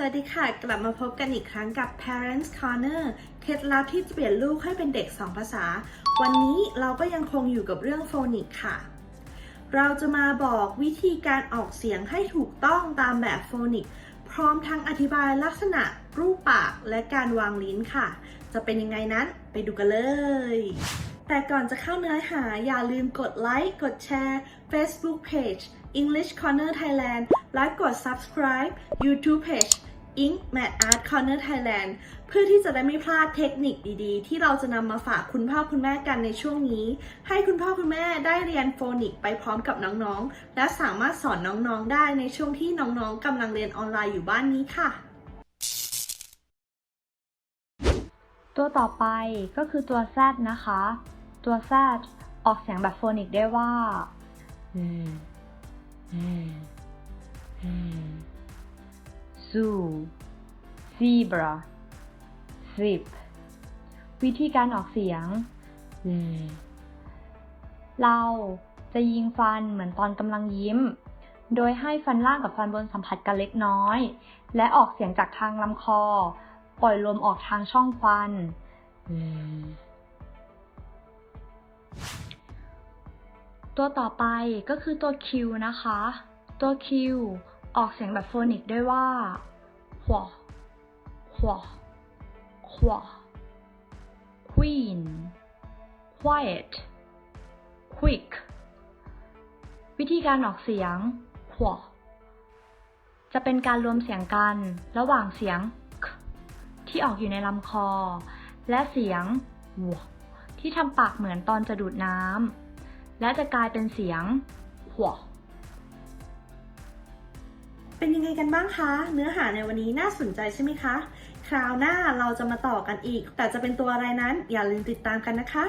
สวัสดีค่ะ กลับมาพบกันอีกครั้งกับ Parents Corner เคล็ดลับที่จะเปลี่ยนลูกให้เป็นเด็ก 2 ภาษา วันนี้เราก็ยังคงอยู่กับเรื่องโฟนิกค่ะ เราจะมาบอกวิธีการออกเสียงให้ถูกต้องตามแบบโฟนิก พร้อมทั้งอธิบายลักษณะรูปปากและการวางลิ้นค่ะ จะเป็นยังไงนั้นไปดูกันเลย แต่ก่อนจะเข้าเนื้อหาอย่าลืมกดไลค์ กดแชร์ Facebook Page English Corner Thailand และกด subscribe YouTube Page Ink Mad Art Corner Thailand เพื่อที่จะได้ไม่พลาดเทคนิคดีๆ ที่เราจะนำมาฝากคุณพ่อคุณแม่กันในช่วงนี้ ให้คุณพ่อคุณแม่ได้เรียนโฟนิกไปพร้อมกับน้องๆ และสามารถสอนน้องๆได้ในช่วงที่น้องๆกำลังเรียนออนไลน์อยู่บ้านนี้ค่ะ ตัวต่อไปก็คือตัว Z นะคะ ตัว Z ออกเสียงแบบโฟนิกได้ว่า zoo zebra zip วิธีการออกเสียง เราจะยิงฟันเหมือนตอนกำลังยิ้ม โดยให้ฟันล่างกับฟันบนสัมผัสกันเล็กน้อย และออกเสียงจากทางลำคอ ปล่อยลมออกทางช่องฟัน ตัวต่อไปก็คือตัว Q นะคะ ตัว Q ออกเสียงแบบโฟนิกได้ว่าหัว หัวหัว queen quiet quick วิธีการออกเสียงหัวจะเป็นการรวมเสียงกันระหว่างเสียง k ที่ออกอยู่ในลำคอ และเสียงหัวที่ทำปากเหมือนตอนจะดูดน้ำและจะกลายเป็นเสียง หัวเป็นยังไงกันบ้างคะ เนื้อหาในวันนี้น่าสนใจใช่ไหมคะ คราวหน้าเราจะมาต่อกันอีก แต่จะเป็นตัวอะไรนั้นอย่าลืมติดตามกันนะคะ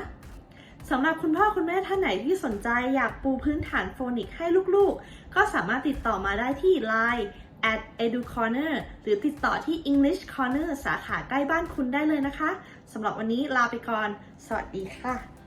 สำหรับคุณพ่อคุณแม่ท่านไหนที่สนใจอยากปูพื้นฐานโฟนิกให้ลูกๆ ก็สามารถติดต่อมาได้ที่ Line at educorner หรือติดต่อที่ English Corner สาขาใกล้บ้านคุณได้เลยนะคะ สำหรับวันนี้ลาไปก่อน สวัสดีค่ะ